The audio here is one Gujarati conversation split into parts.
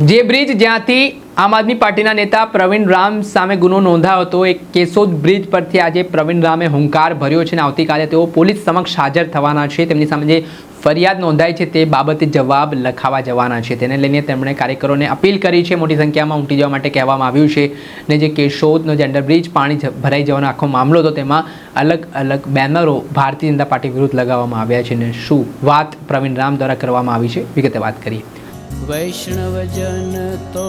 જે બ્રિજ જ્યાંથી આમ આદમી પાર્ટીના નેતા પ્રવીણ રામ સામે ગુનો નોંધાયો હતો, એ કેશોદ બ્રિજ પરથી આજે પ્રવીણ રામે હુંકાર ભર્યો છે અને આવતીકાલે તેઓ પોલીસ સમક્ષ હાજર થવાના છે. તેમની સામે જે ફરિયાદ નોંધાઈ છે તે બાબતે જવાબ લખાવા જવાના છે. તેને લઈને તેમણે કાર્યકરોને અપીલ કરી છે. મોટી સંખ્યામાં ઉમટી જવા માટે કહેવામાં આવ્યું છે ને જે કેશોદનો જે અંડરબ્રિજ પાણી ભરાઈ જવાનો આખો મામલો હતો, તેમાં અલગ અલગ બેનરો ભારતીય જનતા પાર્ટી વિરુદ્ધ લગાવવામાં આવ્યા છે ને શું વાત પ્રવીણ રામ દ્વારા કરવામાં આવી છે? વિગતે વાત કરીએ. વૈષ્ણવજન તો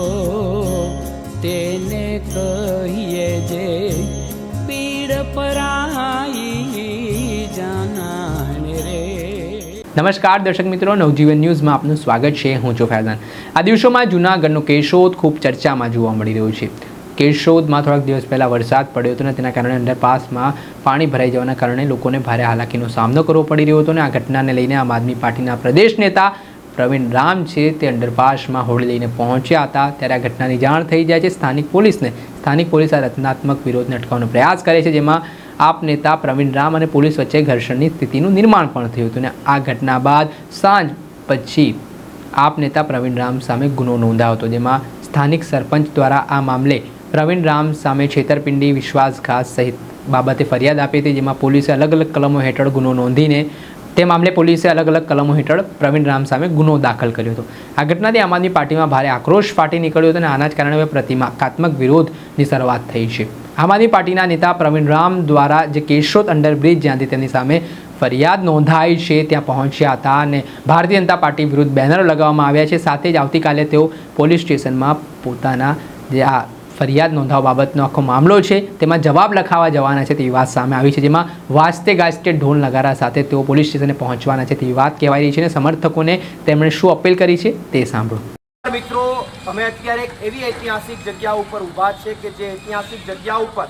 તેને કહીએ જે પીડ પરાઈ જાનાને રે. નમસ્કાર, દર્શક મિત્રો. નવજીવન ન્યૂઝમાં આપનું સ્વાગત છે. હું છું ફૈઝાન. આ દિવસોમાં જૂનાગઢનો કેશોદ ખૂબ ચર્ચામાં જોવા મળી રહ્યો છે. કેશોદમાં થોડાક દિવસ પહેલાં વરસાદ પડ્યો હતો અને તેના કારણે અંડરપાસમાં પાણી ભરાઈ જવાના કારણે લોકોને ભારે હાલાકીનો સામનો કરવો પડી રહ્યો હતો અને આ ઘટનાને લઈને આમ આદમી પાર્ટીના પ્રદેશ નેતા પ્રવીણ રામ છે તે અંડરપાસમાં હોળી લઈને પહોંચ્યા હતા. ત્યારે આ ઘટનાની જાણ થઈ જાય છે. સ્થાનિક પોલીસને સ્થાનિક પોલીસ આ રચનાત્મક વિરોધને અટકાવવાનો પ્રયાસ કરે છે, જેમાં આપ નેતા પ્રવીણ રામ અને પોલીસ વચ્ચે ઘર્ષણની સ્થિતિનું નિર્માણ પણ થયું હતું. અને આ ઘટના બાદ સાંજ પછી આપ નેતા પ્રવીણ રામ સામે ગુનો નોંધાયો હતો, જેમાં સ્થાનિક સરપંચ દ્વારા આ મામલે પ્રવીણ રામ સામે છેતરપિંડી, વિશ્વાસઘાત સહિત બાબતે ફરિયાદ આપી હતી, જેમાં પોલીસે અલગ અલગ કલમો હેઠળ ગુનો નોંધીને તે મામલે પોલીસે અલગ અલગ કલમો હેઠળ પ્રવીણ રામ સામે ગુનો દાખલ કર્યો હતો. આ ઘટનાથી આમ આદમી પાર્ટીમાં ભારે આક્રોશ ફાટી નીકળ્યો હતો અને આના જ કારણે હવે પ્રતિમાકાત્મક વિરોધની શરૂઆત થઈ છે. આમ આદમી પાર્ટીના નેતા પ્રવીણ રામ દ્વારા જે કેશોદ અંડરબ્રિજ, જ્યાંથી તેની સામે ફરિયાદ નોંધાઈ છે, ત્યાં પહોંચ્યા હતા અને ભારતીય જનતા પાર્ટી વિરુદ્ધ બેનરો લગાવવામાં આવ્યા છે. સાથે જ આવતીકાલે તેઓ પોલીસ સ્ટેશનમાં પોતાના જે આ ફરિયાદ નોંધાવવા બાબતનો આખો મામલો છે. તેમાં જવાબ લખાવા જવાના છે તેવી વાત સામે આવી છે, જેમાં વાસ્તે ગાજતે ઢોલ નગારા સાથે તેઓ પોલીસ સ્ટેશને પહોંચવાના છે તેવી વાત કહેવાઈ રહી છે અને સમર્થકોને તેમણે શું અપીલ કરી છે તે સાંભળો. મિત્રો, અમે અત્યારે એક એવી ઐતિહાસિક જગ્યા ઉપર ઊભા છે કે જે ઐતિહાસિક જગ્યા ઉપર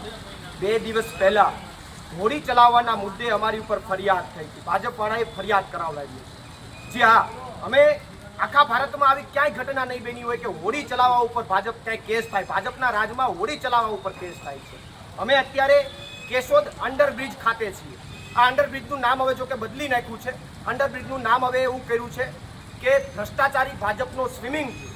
બે દિવસ પહેલા હોળી ચલાવવાના મુદ્દે અમારી ઉપર ફરિયાદ થઈ હતી. ભાજપવાળાએ ફરિયાદ કરાવડાવી જી હા, અમે આખા ભારતમાં આવી ક્યાંય ઘટના નહીં બની હોય કે હોડી ચલાવવા ઉપર ભાજપ ક્યાંય કેસ થાય. ભાજપના રાજમાં હોડી ચલાવવા ઉપર કેસ થાય છે. અમે અત્યારે કેશોદ અંડરબ્રિજ ખાતે છીએ. આ અંડરબ્રિજનું નામ હવે જો કે બદલી નાખ્યું છે. અંડરબ્રિજનું નામ હવે એવું કર્યું છે કે ભ્રષ્ટાચારી ભાજપનો સ્વિમિંગ પુલ.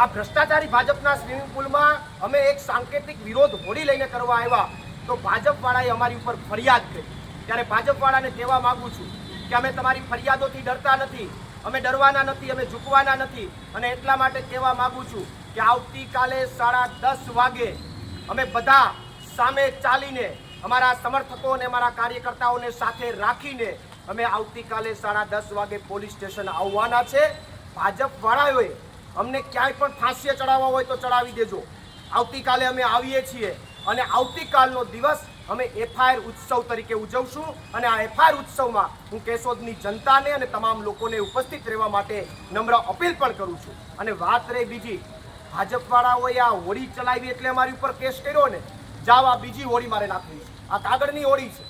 આ ભ્રષ્ટાચારી ભાજપના સ્વિમિંગ પુલમાં અમે એક સાંકેતિક વિરોધ હોડી લઈને કરવા આવ્યા તો ભાજપવાળાએ અમારી ઉપર ફરિયાદ કરી. ત્યારે ભાજપવાળાને કહેવા માગું છું કે અમે તમારી ફરિયાદોથી ડરતા નથી. અમે ડરવાના નથી, અમે ઝૂકવાના નથી. અને એટલા માટે કહેવા માગું છું કે આવતીકાલે સાડા દસ વાગે અમે બધા સામે ચાલીને અમારા સમર્થકો અને અમારા કાર્યકર્તાઓને સાથે રાખીને અમે આવતીકાલે સાડા દસ વાગે પોલીસ સ્ટેશન આવવાના છે. ભાજપવાળાઓએ અમને ક્યાંય પણ ફાંસીએ ચડાવવા હોય તો ચડાવી દેજો. આવતીકાલે અમે આવીએ છીએ અને આવતીકાલનો દિવસ અમે એફઆઈઆર ઉત્સવ તરીકે ઉજવશું અને આ એફઆઈઆર ઉત્સવમાં હું કેશોદની જનતાને અને તમામ લોકોને ઉપસ્થિત રહેવા માટે નમ્ર અપીલ પણ કરું છું. અને વાત રહી બીજી, ભાજપવાળાઓએ આ હોળી ચલાવી એટલે અમારી ઉપર કેસ કર્યો ને જાવ આ બીજી હોળી મારે નાખવી છે. આ કાગળની હોળી છે.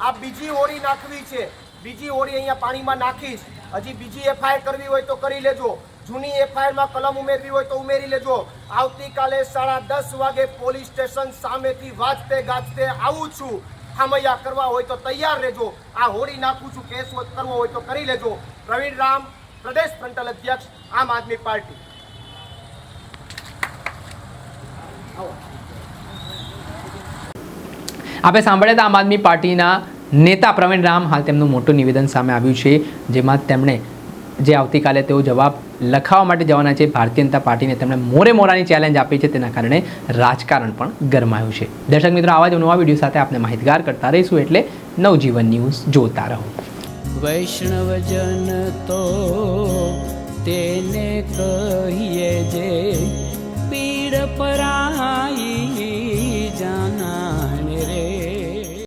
આ બીજી હોળી નાખવી છે. બીજી હોળી અહીંયા પાણીમાં નાખીશ. હજી બીજી એફઆઈઆર કરવી હોય તો કરી લેજો. જૂની એફઆઈઆરમાં કલમ ઉમેરવી હોય તો ઉમેરી લેજો. આવતીકાલે સાડા દસ વાગે પોલીસ સ્ટેશન સામેથી વાંચતે ગાજતે આવું છું. ખામૈયા કરવા હોય તો તૈયાર રહેજો. આ હોડી નાખું છું, કેસ કરવો હોય તો કરી લેજો. પ્રવીણ રામ, પ્રદેશ ફ્રન્ટલ અધ્યક્ષ, આમ આદમી પાર્ટી. આપણે સાંભળ્યા હતા આમ આદમી પાર્ટીના નેતા પ્રવીણ રામ, હાલ તેમનું મોટું નિવેદન સામે આવ્યું છે, જેમાં તેમણે જે આવતીકાલે તેઓ જવાબ લખાવવા માટે જવાના છે, ભારતીય જનતા પાર્ટીને તેમણે મોરે મોરાની ચેલેન્જ આપી છે, તેના કારણે રાજકારણ પણ ગરમાયું છે. દર્શક મિત્રો, આવા જ નવા વીડિયો સાથે આપણે માહિતગાર કરતા રહીશું એટલે નવજીવન ન્યૂઝ જોતા રહો. વૈષ્ણવજન તો તેને કહીએ જે પીડ પરાઈ